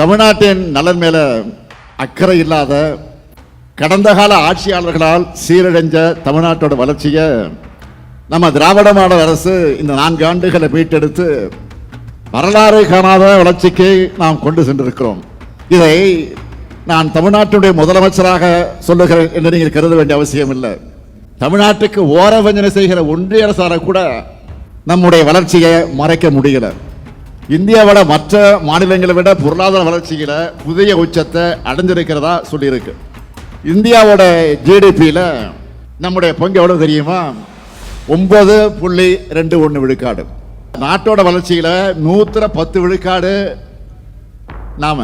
தமிழ்நாட்டின் நலன் மேல அக்கறை இல்லாத கடந்த கால ஆட்சியாளர்களால் சீரழிஞ்ச தமிழ்நாட்டோட வளர்ச்சியை நம்ம திராவிட மாடல் அரசு இந்த நான்கு ஆண்டுகளை மீட்டெடுத்து வரலாறு காணாத வளர்ச்சிக்கு நாம் கொண்டு சென்றிருக்கிறோம். இதை நான் தமிழ்நாட்டுடைய முதலமைச்சராக சொல்லுகிறேன் என்று நீங்கள் கருத வேண்டிய அவசியம் இல்லை. தமிழ்நாட்டுக்கு ஓரவஞ்சனை செய்கிற ஒன்றிய அரசால கூட நம்முடைய வளர்ச்சியை மறைக்க முடியலை. இந்தியாவோட மற்ற மாநிலங்களை விட பொருளாதார வளர்ச்சியில் புதிய உச்சத்தை அடைஞ்சிருக்கிறதா சொல்லியிருக்கு. இந்தியாவோட ஜிடிபியில் நம்முடைய பங்கு எவ்வளோ தெரியுமா? ஒன்பது புள்ளி ரெண்டு ஒன்று விழுக்காடு. நாட்டோட வளர்ச்சியில் நூத்துல பத்து விழுக்காடு நாம்.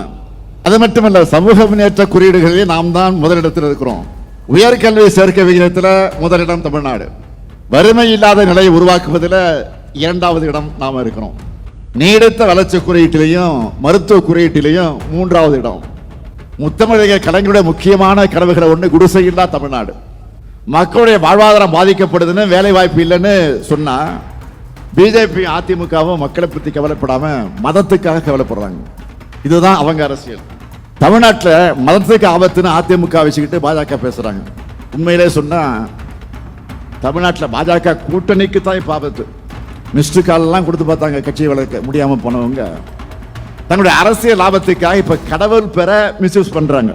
அது மட்டுமல்ல சமூக முன்னேற்ற குறியீடுகளில் நாம் தான் முதலிடத்தில் இருக்கிறோம். உயர்கல்வி சேர்க்கை விகிதத்தில் முதலிடம் தமிழ்நாடு. வறுமை இல்லாத நிலையை உருவாக்குவதில் இரண்டாவது இடம் நாம் இருக்கிறோம். நீடித்த வளர்ச்சி குறியீட்டிலையும் மருத்துவ குறியீட்டிலையும் மூன்றாவது இடம். முத்தமிழக கலைஞருடைய முக்கியமான கனவுகளை ஒன்று குடிசை இல்லா தமிழ்நாடு. மக்களுடைய வாழ்வாதாரம் பாதிக்கப்படுதுன்னு வேலை வாய்ப்பு இல்லைன்னு சொன்னா பிஜேபி அதிமுகவும் மக்களை பற்றி கவலைப்படாம மதத்துக்காக கவலைப்படுறாங்க. இதுதான் அவங்க அரசியல். தமிழ்நாட்டில் மதத்துக்கு ஆபத்துன்னு அதிமுக வச்சுக்கிட்டு பாஜக பேசுறாங்க. உண்மையிலே சொன்னா தமிழ்நாட்டில் பாஜக கூட்டணிக்கு தான் இப்போ ஆபத்து. மிஸ்டு கால்லாம் கொடுத்து பார்த்தாங்க கட்சியை வளர்க்க முடியாமல் போனவங்க. தங்களுடைய அரசியல் லாபத்துக்காக இப்போ கடவுள் பெற மிஸ்யூஸ் பண்ணுறாங்க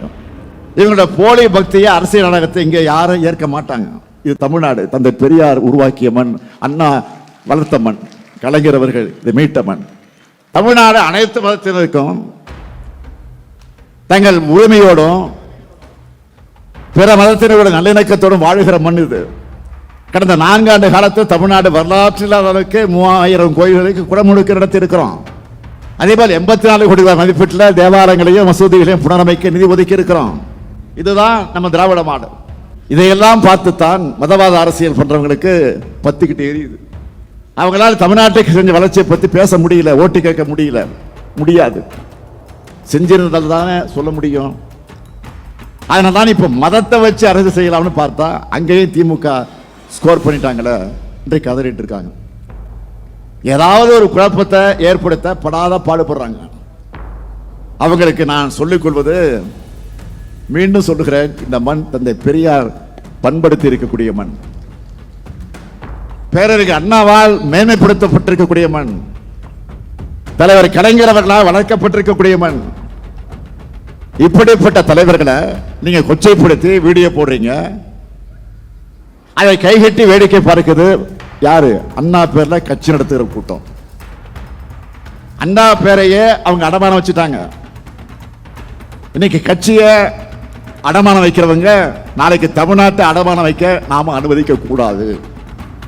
இவங்களோட போலி பக்தியை அரசியல் நாடகத்தை இங்கே யாரும் ஏற்க மாட்டாங்க. இது தமிழ்நாடு. தந்தை பெரியார் உருவாக்கிய மண் அண்ணா வளர்த்த மண் கலைஞர் அவர்கள் இது மீட்ட மண். தமிழ்நாடு அனைத்து மதத்தினருக்கும் தங்கள் முழுமையோடும் பிற மதத்தினரோட நல்லிணக்கத்தோடும் வாழுகிற மண் இது. கடந்த நான்காண்டு காலத்தில் தமிழ்நாடு வரலாற்றில் அளவுக்கு மூவாயிரம் கோயில்களுக்கு குடமுழுக்கு நடத்தியிருக்கிறோம். அதே போல் எண்பத்தி நாலு கோடி ரூபாய் மதிப்பீட்டில் தேவாலயங்களையும் மசூதிகளையும் புனரமைக்க நிதி ஒதுக்கி இருக்கிறோம் இதுதான் நம்ம திராவிட மாடு இதையெல்லாம் பார்த்துத்தான் மதவாத அரசியல் பண்ணுறவங்களுக்கு பத்துக்கிட்டு எரியுது. அவங்களால தமிழ்நாட்டுக்கு செஞ்ச வளர்ச்சியை பற்றி பேச முடியல ஓட்டு கேட்க முடியல முடியாது. செஞ்சிருந்தால் தானே சொல்ல முடியும். அதனால தான் இப்போ மதத்தை வச்சு அரசு செய்யலாம்னு பார்த்தா அங்கேயும் திமுக ஸ்கோர் பண்ணிட்டாங்களே இன்றைக்கு கதறிட்டு இருக்காங்க ஏதாவது ஒரு குழப்பத்தை ஏற்படுத்த படாத பாடுபடுறாங்க. அவங்களுக்கு நான் சொல்லிக் கொள்வது மீண்டும் சொல்லுகிறேன் இந்த மண் தந்தை பெரியார் பண்படுத்தி இருக்கக்கூடிய மண். பேரறிஞர் அண்ணாவால் மேன்மைப்படுத்தப்பட்டிருக்கக்கூடிய மண். தலைவர் கலைஞர் அவர்களால் வளர்க்கப்பட்டிருக்கக்கூடிய மண். இப்படிப்பட்ட தலைவர்களை நீங்க கொச்சைப்படுத்தி வீடியோ போடுறீங்க. அதை கைகட்டி வேடிக்கை பார்க்குது. யாரு? அண்ணா பேர்ல கட்சி நடத்துகிற கூட்டம். அண்ணா பேரையே அவங்க அடமானம் வச்சுட்டாங்க. இன்னைக்கு கட்சியை அடமானம் வைக்கிறவங்க நாளைக்கு தமிழ்நாட்டை அடமானம் வைக்க நாம அனுமதிக்க கூடாது.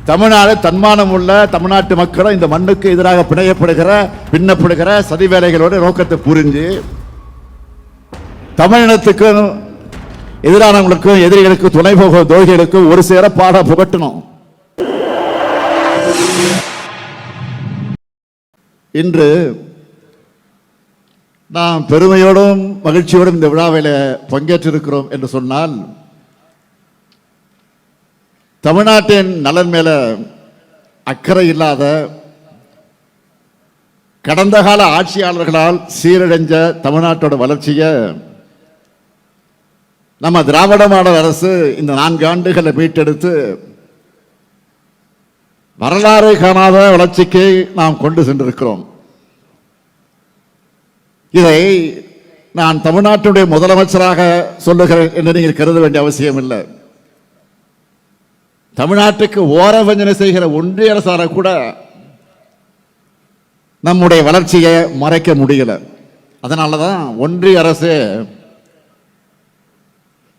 தமிழ்நாடு தன்மானம் உள்ள தமிழ்நாட்டு மக்களும் இந்த மண்ணுக்கு எதிராக பிணையப்படுகிற பின்னப்படுகிற சதி வேலைகளோட நோக்கத்தை புரிஞ்சு தமிழினத்துக்கும் எதிரானவங்களுக்கும் எதிரிகளுக்கும் துணை போக தோழிகளுக்கும் ஒரு சேர பாட புகட்டணும். இன்று நாம் பெருமையோடும் மகிழ்ச்சியோடும் இந்த விழாவில் பங்கேற்றிருக்கிறோம் என்று சொன்னால் தமிழ்நாட்டின் நலன் மேல அக்கறை இல்லாத கடந்த கால ஆட்சியாளர்களால் சீரழிஞ்ச தமிழ்நாட்டோட வளர்ச்சியை நம்ம திராவிட மாடல் அரசு இந்த நான்கு ஆண்டுகளை மீட்டெடுத்து வரலாறு காணாத வளர்ச்சிக்கு நாம் கொண்டு சென்றிருக்கிறோம். இதை நான் தமிழ்நாட்டுடைய முதலமைச்சராக சொல்லுகிறேன் என்று நீங்கள் கருத வேண்டிய அவசியம் இல்லை. தமிழ்நாட்டுக்கு ஓரவஞ்சனை செய்கிற ஒன்றிய அரசால கூட நம்முடைய வளர்ச்சியை மறைக்க முடியல. அதனால தான் ஒன்றிய அரசு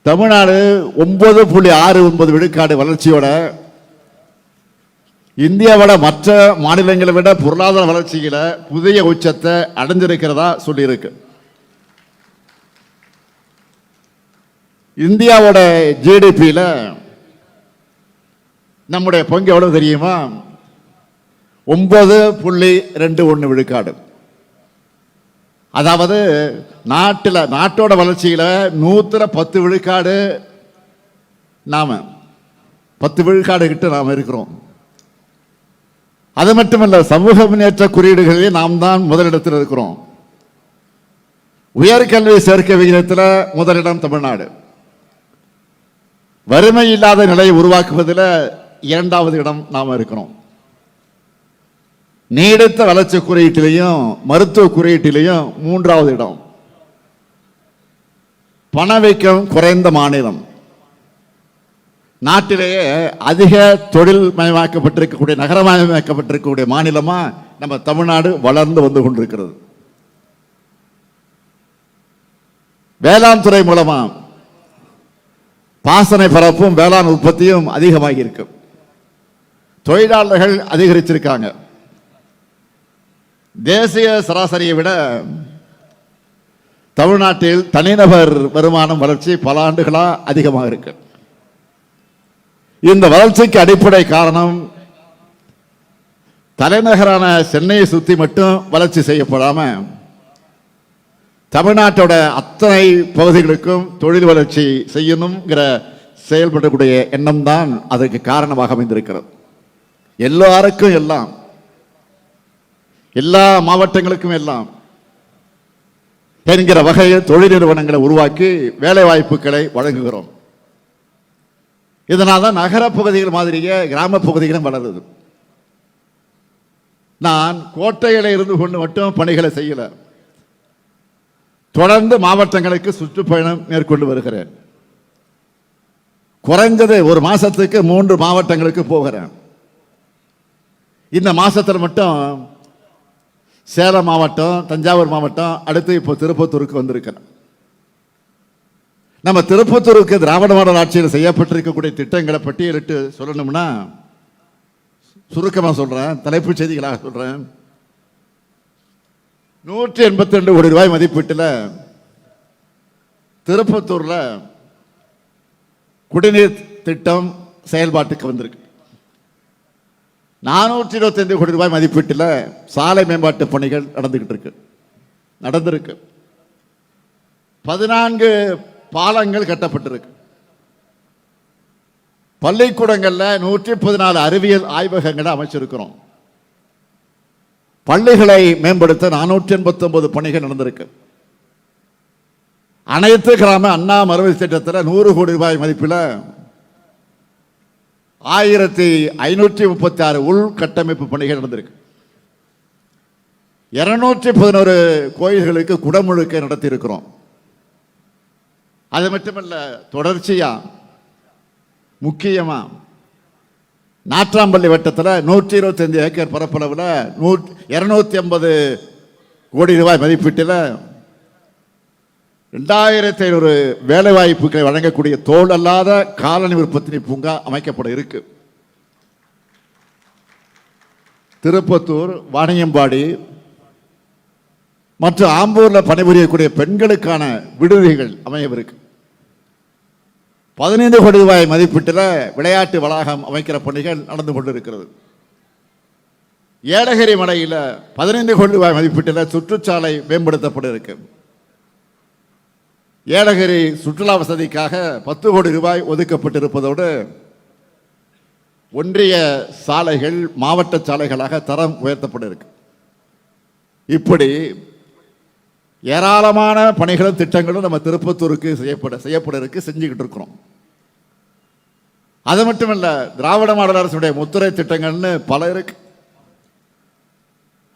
தமிழ்நாடு ஒன்பது புள்ளி ஆறு ஒன்பது விழுக்காடு வளர்ச்சியோட இந்தியாவோட மற்ற மாநிலங்களை விட பொருளாதார வளர்ச்சியில் புதிய உச்சத்தை அடைஞ்சிருக்கிறதா சொல்லியிருக்கு. இந்தியாவோட ஜிடிபியில் நம்முடைய பங்கு எவ்வளவு தெரியுமா? ஒன்பது புள்ளி ரெண்டு ஒன்று விழுக்காடு. அதாவது நாட்டில் நாட்டோட வளர்ச்சியில் நூற்றுல பத்து விழுக்காடு நாம் பத்து விழுக்காடு கிட்ட நாம் இருக்கிறோம். அது மட்டுமல்ல சமூக முன்னேற்ற குறியீடுகளில் நாம் தான் முதலிடத்தில் இருக்கிறோம். உயர்கல்வி சேர்க்கை விகிதத்தில் முதலிடம் தமிழ்நாடு. வறுமை இல்லாத நிலையை உருவாக்குவதில் இரண்டாவது இடம் நாம் இருக்கிறோம். நீடித்த வளர்ச்சி குறியீட்டிலையும் மருத்துவ குறியீட்டிலையும் மூன்றாவது இடம். பணவீக்கம் குறைந்த மாநிலம். நாட்டிலேயே அதிக தொழில் மயமாக்கப்பட்டிருக்கக்கூடிய நகரமயமாக்கப்பட்டிருக்கக்கூடிய மாநிலமாக நம்ம தமிழ்நாடு வளர்ந்து வந்து கொண்டிருக்கிறது. வேளாண் துறை மூலமாக பாசனை பரப்பும் வேளாண் உற்பத்தியும் அதிகமாகி இருக்கு தொழிலாளர்கள் அதிகரிச்சிருக்காங்க. தேசிய சராசரியை விட தமிழ்நாட்டில் தனிநபர் வருமானம் வளர்ச்சி பல ஆண்டுகளாக அதிகமாக இருக்கு. இந்த வளர்ச்சிக்கு அடிப்படை காரணம் தலைநகரான சென்னையை சுற்றி மட்டும் வளர்ச்சி செய்யப்படாம தமிழ்நாட்டோட அத்தனை பகுதிகளுக்கும் தொழில் வளர்ச்சி செய்யணுங்கிற செயல்படக்கூடிய எண்ணம் தான் அதற்கு காரணமாக அமைந்திருக்கிறது. எல்லாருக்கும் எல்லாம் எல்லா மாவட்டங்களுக்கும் எல்லாம் என்கிற வகையில் தொழில் நிறுவனங்களை உருவாக்கி வேலை வாய்ப்புகளை வழங்குகிறோம். இதனால் தான் நகர பகுதிகள் மாதிரியே கிராம பகுதிகளும் வளருது. நான் கோட்டைகளை இருந்து கொண்டு மட்டும் பணிகளை செய்யல. தொடர்ந்து மாவட்டங்களுக்கு சுற்றுப்பயணம் மேற்கொண்டு வருகிறேன். குறைஞ்சது ஒரு மாசத்துக்கு மூன்று மாவட்டங்களுக்கு போகிறேன். இந்த மாதத்தில் மட்டும் சேலம் மாவட்டம் தஞ்சாவூர் மாவட்டம் அடுத்து இப்போ திருப்பத்தூருக்கு வந்திருக்கிறேன் நம்ம திருப்பத்தூருக்கு திராவிட மாடல் ஆட்சியில் செய்யப்பட்டிருக்கக்கூடிய திட்டங்களை பட்டியலிட்டு சொல்லணும்னா சுருக்கமாக சொல்கிறேன் தலைப்புச் செய்திகளாக சொல்கிறேன் நூற்றி எண்பத்தி ரெண்டு கோடி ரூபாய் மதிப்பீட்டில் திருப்பத்தூரில் குடிநீர் திட்டம் செயல்பாட்டுக்கு வந்திருக்கு. நானூற்றி இருபத்தைந்து கோடி ரூபாய் மதிப்பீட்டில் சாலை மேம்பாட்டு பணிகள் நடந்துக்கிட்டு இருக்கு நடந்திருக்கு. பதினான்கு பாலங்கள் கட்டப்பட்டிருக்கு. பள்ளிக்கூடங்களில் நூற்றி பதினாலு அறிவியல் ஆய்வகங்களை அமைச்சிருக்கிறோம். பள்ளிகளை மேம்படுத்த நானூற்றி எண்பத்தொன்பது பணிகள் நடந்திருக்கு. அனைத்து கிராம அண்ணா மறுவை திட்டத்தில் நூறு கோடி ரூபாய் மதிப்பில் ஆயிரத்தி ஐநூற்றி முப்பத்தி ஆறு உள்கட்டமைப்பு பணிகள் நடந்திருக்கு. இருநூற்றி பதினோரு கோயில்களுக்கு குடமுழுக்கை நடத்தி இருக்கிறோம் அது மட்டுமல்ல தொடர்ச்சியா முக்கியமா நாற்றாம்பள்ளி வட்டத்தில் நூற்றி இருபத்தைந்து ஏக்கர் பரப்பளவில் நூ இரநூத்தி ஐம்பது கோடி ரூபாய் மதிப்பீட்டில் ரெண்டாயிரத்தி ஐநூறு வேலை வாய்ப்புகளை வழங்கக்கூடிய தோல் அல்லாத காலனி உற்பத்தி பூங்கா அமைக்கப்பட இருக்கு. திருப்பத்தூர் வாணியம்பாடி மற்றும் ஆம்பூரில் பணிபுரியக்கூடிய பெண்களுக்கான விடுதிகள் அமையவிருக்கு. பதினைந்து கோடி ரூபாய் மதிப்பீட்டில் விளையாட்டு வளாகம் அமைக்கிற பணிகள் நடந்து கொண்டிருக்கிறது. ஏலகிரி மலையில் பதினைந்து கோடி ரூபாய் மதிப்பீட்டில் சுற்றுச்சாலை மேம்படுத்தப்பட இருக்கு. ஏலகிரி சுற்றுலா வசதிக்காக பத்து கோடி ரூபாய் ஒதுக்கப்பட்டிருப்பதோடு ஒன்றிய சாலைகள் மாவட்ட சாலைகளாக தரம் உயர்த்தப்பட இருக்கு இப்படி ஏராளமான பணிகளும் திட்டங்களும் நம்ம திருப்பத்தூருக்கு செய்யப்பட செய்யப்பட இருக்கு செஞ்சுக்கிட்டு இருக்கிறோம். அது மட்டுமல்ல திராவிட மாடல் அரசுடைய முத்துரை திட்டங்கள்னு பல இருக்கு.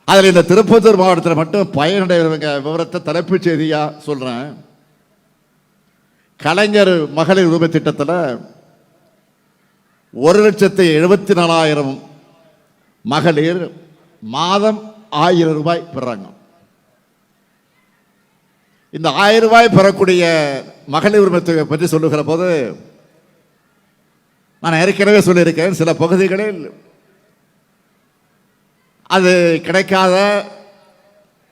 அதில் இந்த திருப்பத்தூர் மாவட்டத்தில் மட்டும் பயனடைவங்க விவரத்தை தலைப்புச் செய்தியாக சொல்கிறேன் கலைஞர் மகளிர் உரிமை திட்டத்தில் ஒரு லட்சத்தி எழுபத்தி நாலாயிரம் மகளிர் மாதம் ஆயிரம் ரூபாய் பெறாங்க. இந்த ஆயிரம் ரூபாய் பெறக்கூடிய மகளிர் உரிமை தொகை பற்றி சொல்லுகிற போது நான் ஏற்கனவே சொல்லியிருக்கேன் சில பகுதிகளில் அது கிடைக்காத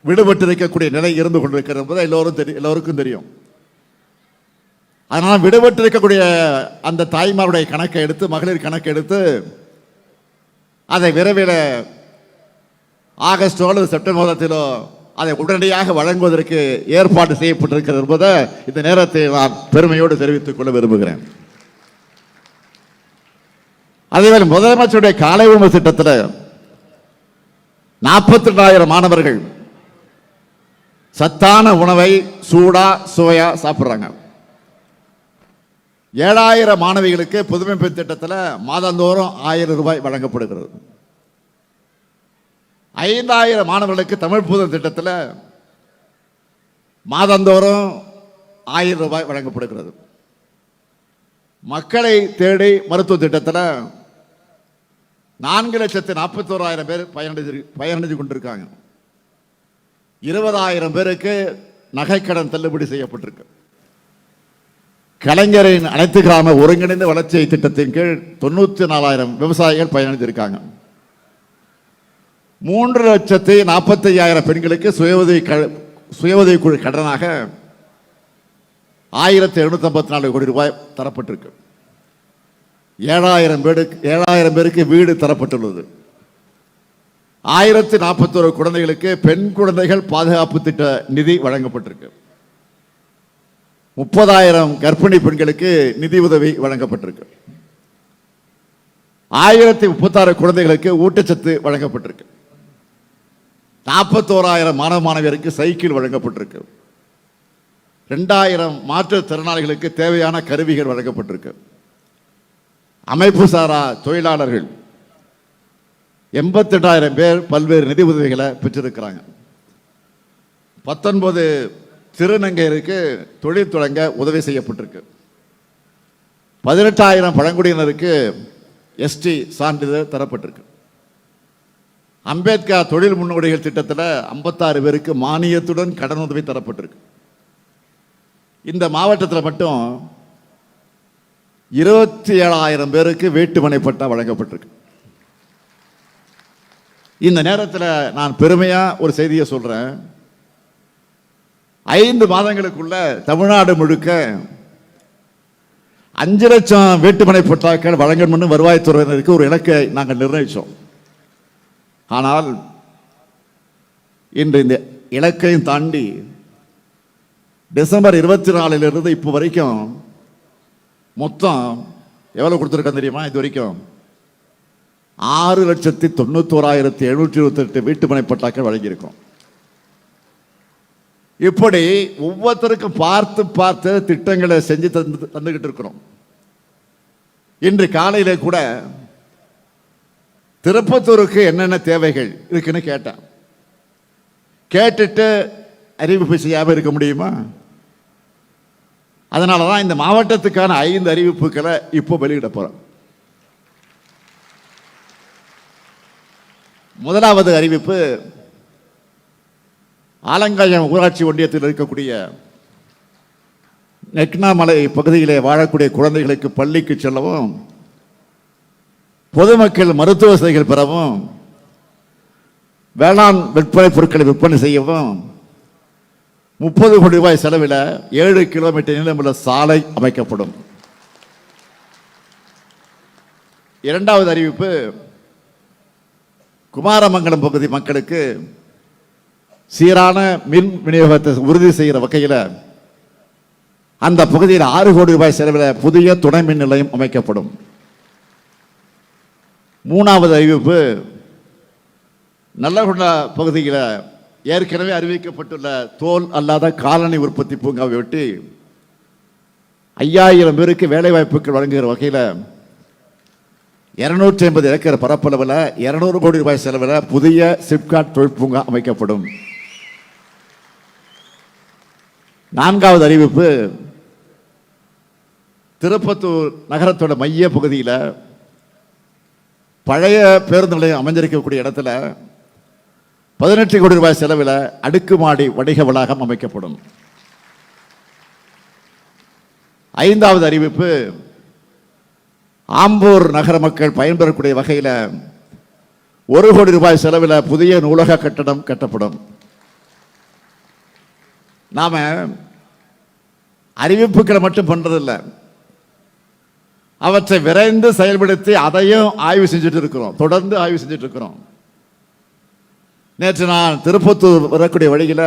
விடுபட்டு இருக்கக்கூடிய நிலை இருந்து கொண்டிருக்கிறது எல்லோரும் தெரியும் எல்லோருக்கும் தெரியும். அதனால் விடுபட்டிருக்கக்கூடிய அந்த தாய்மாருடைய கணக்கை எடுத்து மகளிர் கணக்கை எடுத்து அதை விரைவில் ஆகஸ்டோ அல்லது செப்டம்பர் மாதத்திலோ அதை உடனடியாக வழங்குவதற்கு ஏற்பாடு செய்யப்பட்டிருக்கிறது என்பதை இந்த நேரத்தை நான் பெருமையோடு தெரிவித்துக் கொள்ள விரும்புகிறேன். அதேவேளை முதலமைச்சருடைய காலை உணவு திட்டத்தில் நாற்பத்தி ரெண்டாயிரம் மாணவர்கள் சத்தான உணவை சூடா சுவையா சாப்பிட்றாங்க. ஏழாயிரம் மாணவிகளுக்கு புதுமை பெண் திட்டத்தில் மாதந்தோறும் ஆயிரம் ரூபாய் வழங்கப்படுகிறது. ஐந்தாயிரம் மாணவர்களுக்கு தமிழ் புதன் திட்டத்தில் மாதந்தோறும் ஆயிரம் ரூபாய் வழங்கப்படுகிறது. மக்களை தேடி மருத்துவ திட்டத்தில் நான்கு லட்சத்து நாற்பத்தோராயிரம் பேர் பயனடைஞ்சு பயனடைஞ்சு கொண்டிருக்காங்க. இருபதாயிரம் பேருக்கு நகைக்கடன் தள்ளுபடி செய்யப்பட்டிருக்கு. கலைஞரின் அனைத்து கிராம ஒருங்கிணைந்த வளர்ச்சி திட்டத்தின் கீழ் தொண்ணூற்றி நாலாயிரம் விவசாயிகள் பயனடைந்திருக்காங்க. மூன்று லட்சத்தி நாற்பத்தி ஐயாயிரம் பெண்களுக்கு சுய உதவி க- சுய உதவி குழு கடனாக ஆயிரத்தி எழுநூத்தி ஐம்பத்தி நாலு கோடி ரூபாய் தரப்பட்டிருக்கு. ஏழாயிரம் பேருக்கு ஏழாயிரம் பேருக்கு வீடு தரப்பட்டுள்ளது. ஆயிரத்தி நாற்பத்தோரு குழந்தைகளுக்கு பெண் குழந்தைகள் பாதுகாப்பு திட்ட நிதி வழங்கப்பட்டிருக்கு. முப்பதாயிரம் கர்ப்பிணி பெண்களுக்கு நிதி உதவி வழங்கப்பட்டிருக்கு. ஆயிரத்தி முப்பத்தாறு குழந்தைகளுக்கு ஊட்டச்சத்து வழங்கப்பட்டிருக்கு. நாற்பத்தோராயிரம் மாணவ மாணவியருக்கு சைக்கிள் வழங்கப்பட்டிருக்கு. ரெண்டாயிரம் மாற்றுத்திறனாளிகளுக்கு தேவையான கருவிகள் வழங்கப்பட்டிருக்கு. அமைப்பு சாரா தொழிலாளர்கள் எண்பத்தெட்டாயிரம் பேர் பல்வேறு நிதி உதவிகளை பெற்றிருக்கிறாங்க. பத்தொன்பது திருநங்கையருக்கு தொழில் தொடங்க உதவி செய்யப்பட்டிருக்கு. பதினெட்டாயிரம் பழங்குடியினருக்கு எஸ்டி சான்றிதழ் தரப்பட்டிருக்கு. அம்பேத்கர் தொழில் முன்னோடிகள் திட்டத்தில் ஐம்பத்தாறு பேருக்கு மானியத்துடன் கடனுதவி தரப்பட்டிருக்கு. இந்த மாவட்டத்தில் மட்டும் இருபத்தி ஏழாயிரம் பேருக்கு வீட்டுமனை பட்டா வழங்கப்பட்டிருக்கு. இந்த நேரத்தில் நான் பெருமையாக ஒரு செய்தியை சொல்கிறேன் ஐந்து மாதங்களுக்குள்ள தமிழ்நாடு முழுக்க அஞ்சு லட்சம் வீட்டுமனை பட்டாக்கள் வழங்கணும்னு வருவாய்த்துறையினருக்கு ஒரு இலக்கை நாங்கள் நிர்ணயித்தோம் ஆனால் இன்று இந்த இலக்கையும் தாண்டி டிசம்பர் இருபத்தி நாலிலிருந்து இப்போ வரைக்கும் மொத்தம் எவ்வளோ கொடுத்துருக்கோம் தெரியுமா? இது வரைக்கும் ஆறு லட்சத்தி தொண்ணூத்தோராயிரத்தி எழுநூற்றி இருபத்தெட்டு வீட்டுமனை பட்டாக்கள் வழங்கியிருக்கோம். இப்படி ஒவ்வொருத்தருக்கும் பார்த்து பார்த்து திட்டங்களை செஞ்சு தந்து தந்துக்கிட்டு இருக்கிறோம். இன்று காலையில கூட திருப்பத்தூருக்கு என்னென்ன தேவைகள் இருக்குன்னு கேட்டேன். கேட்டுட்டு அறிவிப்பு செய்யாமல் இருக்க முடியுமா? அதனால தான் இந்த மாவட்டத்துக்கான ஐந்து அறிவிப்புகளை இப்போ வெளியிட போகிறோம் முதலாவது அறிவிப்பு ஆலங்காயம் ஊராட்சி ஒன்றியத்தில் இருக்கக்கூடிய நெக்னாமலை பகுதியிலே வாழக்கூடிய குழந்தைகளுக்கு பள்ளிக்கு செல்லவும் பொதுமக்கள் மருத்துவ வசதிகள் பெறவும் வேளாண் விற்பனை பொருட்களை விற்பனை செய்யவும் முப்பது கோடி ரூபாய் செலவில் ஏழு கிலோமீட்டர் நீளமுள்ள சாலை அமைக்கப்படும். இரண்டாவது அறிவிப்பு குமாரமங்கலம் பகுதி மக்களுக்கு சீரான மின் விநியோகத்தை உறுதி செய்கிற வகையில் அந்த பகுதியில் ஆறு கோடி ரூபாய் செலவில் புதிய துணை மின் நிலையம் அமைக்கப்படும். மூணாவது அறிவிப்பு நல்லகுண்டா பகுதியில் ஏற்கனவே அறிவிக்கப்பட்டுள்ள தோல் அல்லாத காலனி உற்பத்தி பூங்காவை ஒட்டி ஐயாயிரம் பேருக்கு வேலைவாய்ப்புகள் வழங்குகிற வகையில் இருநூற்றி ஐம்பது ஏக்கர் பரப்பளவில் இரநூறு கோடி ரூபாய் செலவில் புதிய சிப்காட் தொழில் பூங்கா அமைக்கப்படும். நான்காவது அறிவிப்பு. திருப்பத்தூர் நகரத்தோட மைய பகுதியில் பழைய பேருந்து நிலையம் அமைஞ்சிருக்கக்கூடிய இடத்துல பதினெட்டு கோடி ரூபாய் செலவில் அடுக்குமாடி வணிக வளாகம் அமைக்கப்படும். ஐந்தாவது அறிவிப்பு ஆம்பூர் நகர மக்கள் பயன்பெறக்கூடிய வகையில் ஒரு கோடி ரூபாய் செலவில் புதிய நூலக கட்டடம் கட்டப்படும். நாம அறிவிப்புகளை மட்டும் பண்றதில்ல. அவற்றை விரைந்து செயல்படுத்தி அதையும் ஆய்வு செஞ்சுட்டு இருக்கிறோம். தொடர்ந்து ஆய்வு செஞ்சுட்டு இருக்கிறோம். நேற்று நான் திருப்பத்தூர் வரக்கூடிய வழியில்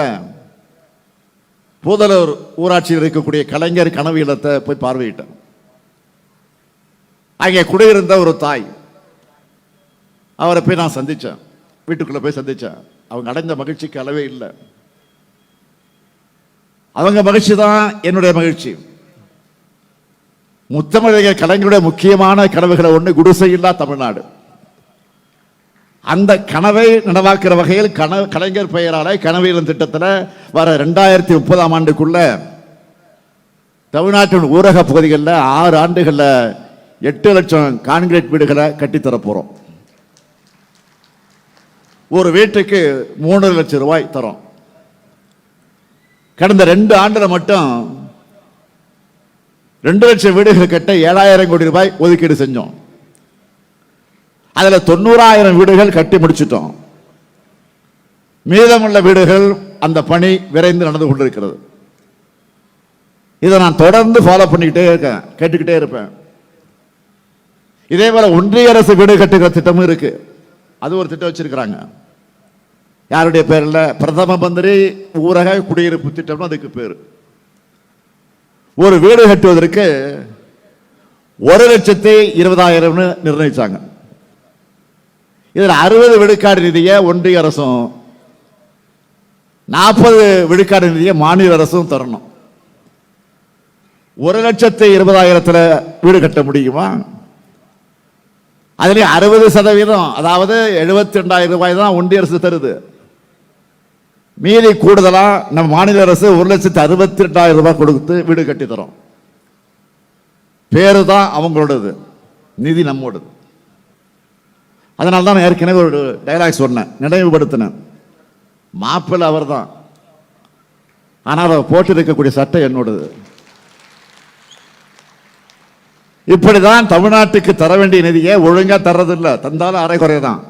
பூதலூர் ஊராட்சியில் இருக்கக்கூடிய கலைஞர் கனவு இல்லத்தை போய் பார்வையிட்டேன். அங்கே குடியிருந்த ஒரு தாய் அவரை போய் நான் சந்தித்தேன் வீட்டுக்குள்ளே போய் சந்தித்தேன் அவங்க அடைந்த மகிழ்ச்சிக்கு அளவே இல்லை. அவங்க மகிழ்ச்சி தான் என்னுடைய மகிழ்ச்சி. முத்தமிழக கலைஞருடைய முக்கியமான கனவுகளை ஒன்று குடிசையில்லா தமிழ்நாடு. அந்த கனவை நனவாக்குற வகையில் கனவு கலைஞர் பெயரால கனவியலும் திட்டத்தில் வர ரெண்டாயிரத்தி முப்பதாம் ஆண்டுக்குள்ள தமிழ்நாட்டின் ஊரக பகுதிகளில் ஆறு ஆண்டுகளில் எட்டு லட்சம் கான்கிரீட் வீடுகளை கட்டித்தர போகிறோம் ஒரு வீட்டுக்கு மூணு லட்சம் ரூபாய் தரோம். கடந்த ரெண்டு ஆண்டில் மட்டும் ரெண்டு லட்சம் வீடுகள் கட்ட ஏழாயிரம் கோடி ரூபாய் ஒதுக்கீடு செஞ்சோம். அதில் தொண்ணூறாயிரம் வீடுகள் கட்டி முடிச்சிட்டோம். மீதமுள்ள வீடுகள் அந்த பணி விரைந்து நடந்து கொண்டிருக்கிறது. இதை நான் தொடர்ந்து ஃபாலோ பண்ணிக்கிட்டே இருக்கேன் கேட்டுக்கிட்டே இருப்பேன். இதே போல ஒன்றிய அரசு வீடு கட்டுகிற திட்டமும் இருக்கு. அது ஒரு திட்டம் வச்சிருக்கிறாங்க. யாருடைய பேரில்? பிரதம மந்திரி ஊரக குடியிருப்பு திட்டம்னு அதுக்கு பேர். ஒரு வீடு கட்டுவதற்கு ஒரு லட்சத்தி இருபதாயிரம்னு நிர்ணயிச்சாங்க. இதில் அறுபது விழுக்காடு நிதியை ஒன்றிய அரசும் நாற்பது விழுக்காடு நிதியை மாநில அரசும் தரணும். ஒரு லட்சத்தி இருபதாயிரத்தில் வீடு கட்ட முடியுமா? அதுலேயும் அறுபது சதவீதம் அதாவது எழுபத்தி ரெண்டாயிரம் ரூபாய் தான் ஒன்றிய அரசு தருது. மீதி கூடுதலாக நம்ம மாநில அரசு ஒரு லட்சத்தி அறுபத்தி ரெண்டாயிரம் ரூபாய் கொடுத்து வீடு கட்டி தரோம். பேரு தான் அவங்களோடது. நிதி நம்மோடது. அதனால தான் நான் ஏற்கனவே ஒரு டைலாக் சொன்னேன். நினைவுபடுத்தினேன். மாப்பிள்ளை அவர் தான் ஆனால் அவர் போட்டிருக்கக்கூடிய சட்டை என்னோடது. இப்படிதான் தமிழ்நாட்டுக்கு தர வேண்டிய நிதியை ஒழுங்காக தர்றதில்லை. தந்தாலும் அரைகுறை தான்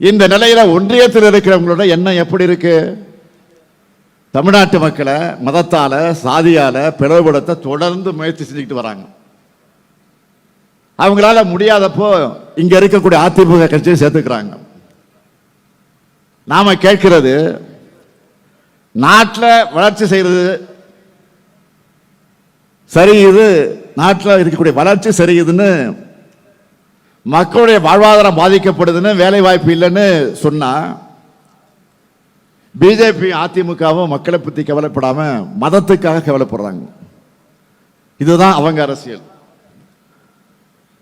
இந்த நிலையில ஒன்றியத்தில் இருக்கிறவங்களோட எண்ணம் எப்படி இருக்கு? தமிழ்நாட்டு மக்களை மதத்தால சாதியால பிளவுபடுத்த தொடர்ந்து முயற்சி செஞ்சுக்கிட்டு வராங்க. அவங்களால முடியாதப்போ இங்க இருக்கக்கூடிய அதிமுக கட்சியை சேர்த்துக்கிறாங்க. நாம கேட்கிறது நாட்டில் வளர்ச்சி செய்யறது சரி இது நாட்டில் இருக்கக்கூடிய வளர்ச்சி சரியுதுன்னு மக்களுடைய வாழ்வாதாரம் பாதிக்கப்படுதுன்னு வேலை வாய்ப்பு இல்லைன்னு சொன்னால் பிஜேபி அதிமுகவும் மக்களை பற்றி கவலைப்படாமல் மதத்துக்காக கவலைப்படுறாங்க. இதுதான் அவங்க அரசியல்.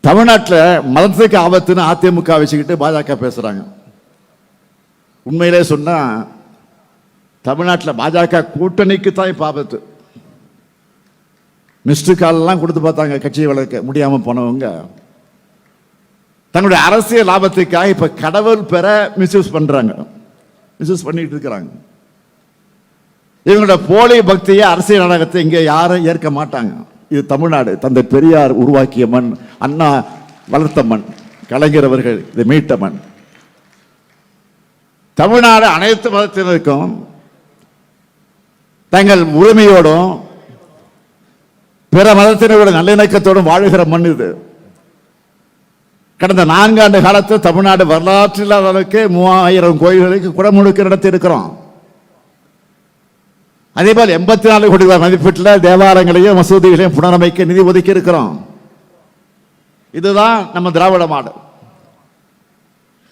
தமிழ்நாட்டில் மதத்துக்கு ஆபத்துன்னு அதிமுக வச்சுக்கிட்டு பாஜக பேசுகிறாங்க உண்மையிலே சொன்னால் தமிழ்நாட்டில் பாஜக கூட்டணிக்கு தான் இப்போ ஆபத்து. மிஸ்டு கால்லாம் கொடுத்து பார்த்தாங்க கட்சியை வளர்க்க முடியாமல் போனவங்க. தங்களுடைய அரசியல் லாபத்துக்காக இப்ப கடவுள் பெற மிஸ்யூஸ் பண்றாங்க. மிஸ்யூஸ் பண்ணிட்டு இருக்கிறாங்க. இவங்களோட போலி பக்தியை அரசியல் நாடகத்தை இங்க யாரும் ஏற்க மாட்டாங்க. இது தமிழ்நாடு. தந்தை பெரியார் உருவாக்கிய மண் அண்ணா வளர்த்த மண் கலைஞர் அவர்கள் இதை மீட்ட மண். தமிழ்நாடு அனைத்து மதத்தினருக்கும் தங்கள் உரிமையோடும் பிற மதத்தினரோட நல்லிணக்கத்தோடும் வாழுகிற மண் இது. கடந்த நான்காண்டு காலத்தில் தமிழ்நாடு வரலாற்று இல்லாத அளவுக்கு மூவாயிரம் கோயில்களுக்கு குடமுழுக்கு நடத்தி இருக்கிறோம் அதே போல் எண்பத்தி நாலு கோடி ரூபாய் மதிப்பீட்டில் தேவாலயங்களையும் மசூதிகளையும் புனரமைக்க நிதி ஒதுக்கி இருக்கிறோம் இதுதான் நம்ம திராவிட மாடு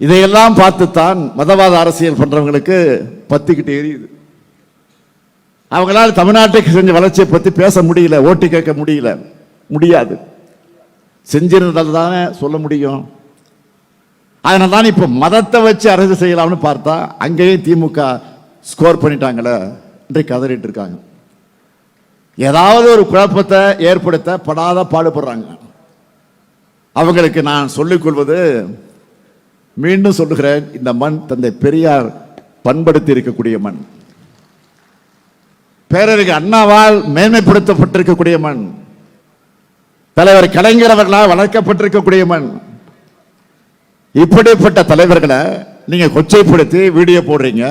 இதையெல்லாம் பார்த்துத்தான் மதவாத அரசியல் பண்றவங்களுக்கு பத்திக்கிட்டு எரியுது. அவங்களால தமிழ்நாட்டுக்கு செஞ்ச வளர்ச்சியை பத்தி பேச முடியல ஓட்டு கேட்க முடியல முடியாது. செஞ்சிருந்தால் தானே சொல்ல முடியும். அதனால தான் இப்போ மதத்தை வச்சு அரசு செய்யலாம்னு பார்த்தா அங்கேயும் திமுக ஸ்கோர் பண்ணிட்டாங்களே இன்றைக்கு கதறிட்டு இருக்காங்க ஏதாவது ஒரு குழப்பத்தை ஏற்படுத்த படாத பாடுபடுறாங்க. அவங்களுக்கு நான் சொல்லிக் கொள்வது மீண்டும் சொல்லுகிறேன் இந்த மண் தந்தை பெரியார் பண்படுத்தி இருக்கக்கூடிய மண். பேரறிஞர் அண்ணாவால் மேன்மைப்படுத்தப்பட்டிருக்கக்கூடிய மண். தலைவர் கலைஞர் அவர்களால் வளர்க்கப்பட்டிருக்கக்கூடிய மண். இப்படிப்பட்ட தலைவர்களை நீங்க கொச்சைப்படுத்தி வீடியோ போடுறீங்க.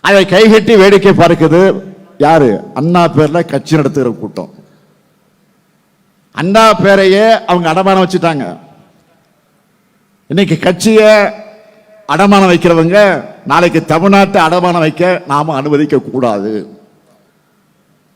அதை கைகட்டி வேடிக்கை பார்க்குது யாரு? அண்ணா பேர்ல கட்சி நடத்துகிற கூட்டம். அண்ணா பேரையே அவங்க அடமானம் வச்சுட்டாங்க. இன்னைக்கு கட்சியை அடமானம் வைக்கிறவங்க நாளைக்கு தமிழ்நாட்டை அடமானம் வைக்க நாம அனுமதிக்க கூடாது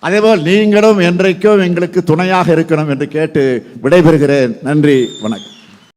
அதேபோல் நீங்களும் என்றைக்கும் எங்களுக்கு துணையாக இருக்கணும் என்று கேட்டு விடைபெறுகிறேன். நன்றி வணக்கம்.